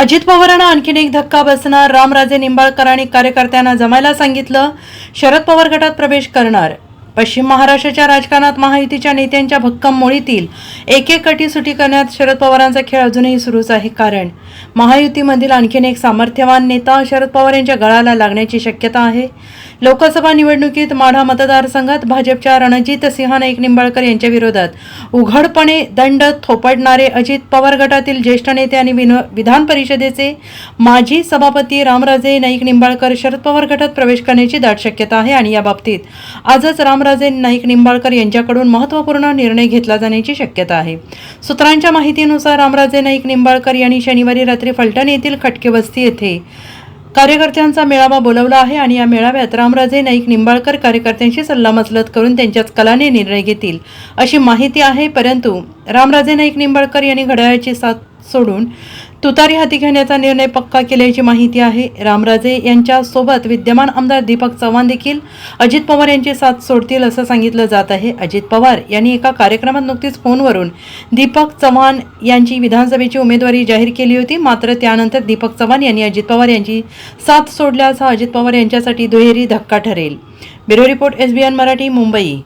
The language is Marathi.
अजित पवारांना आणखीन एक धक्का बसणार. रामराजे निंबाळकर आणि कार्यकर्त्यांना जमायला सांगितलं. शरद पवार गटात प्रवेश करणार. पश्चिम महाराष्ट्राच्या राजकारणात महायुतीच्या नेत्यांच्या भक्कम मोळीतील एक एक कटी सुटी करण्यात शरद पवारांचा खेळ अजूनही सुरूच आहे. कारण महायुतीमधील आणखीन एक सामर्थ्यवान नेता शरद पवार यांच्या गळाला लागण्याची शक्यता आहे. लोकसभा निवडणुकीत माढा मतदारसंघात भाजपच्या रणजित सिंह नाईक निंबाळकर यांच्या विरोधात उघडपणे दंड थोपडणारे अजित पवार गटातील ज्येष्ठ नेते आणि विधान परिषदेचे माजी सभापती रामराजे नाईक निंबाळकर शरद पवार गटात प्रवेश करण्याची दाट शक्यता आहे आणि याबाबतीत आजच रामराजे नाईक निंबाळकर यांच्याकडून महत्त्वपूर्ण निर्णय घेतला जाण्याची शक्यता आहे. सूत्रांच्या माहितीनुसार रामराजे नाईक निंबाळकर यांनी शनिवारी रात्री फलटण येथील खटके वस्ती येथे कार्यकर्त्यांचा मेळावा बोलवला आहे आणि या मेळाव्यात रामराजे नाईक निंबाळकर कार्यकर्त्यांशी सल्लामसलत करून त्यांच्याच कलाने निर्णय घेतील अशी माहिती आहे परंतु रामराजे नाईक निंबाळकर यांनी घड्याळाची साथ सोडून तुतारी हाती घेण्याचा निर्णय पक्का केल्याची माहिती आहे. रामराजे यांच्या सोबत विद्यमान आमदार दीपक चव्हाण देखील अजित पवार यांची साथ सोडतील असं सांगितलं जात आहे. अजित पवार यांनी एका कार्यक्रमात नुकतीच फोनवरून दीपक चव्हाण यांची विधानसभेची उमेदवारी जाहीर केली होती. मात्र त्यानंतर दीपक चव्हाण यांनी अजित पवार यांची साथ सोडल्यास हा अजित पवार यांच्यासाठी दुहेरी धक्का ठरेल. Bureau report SBN Marathi Mumbai.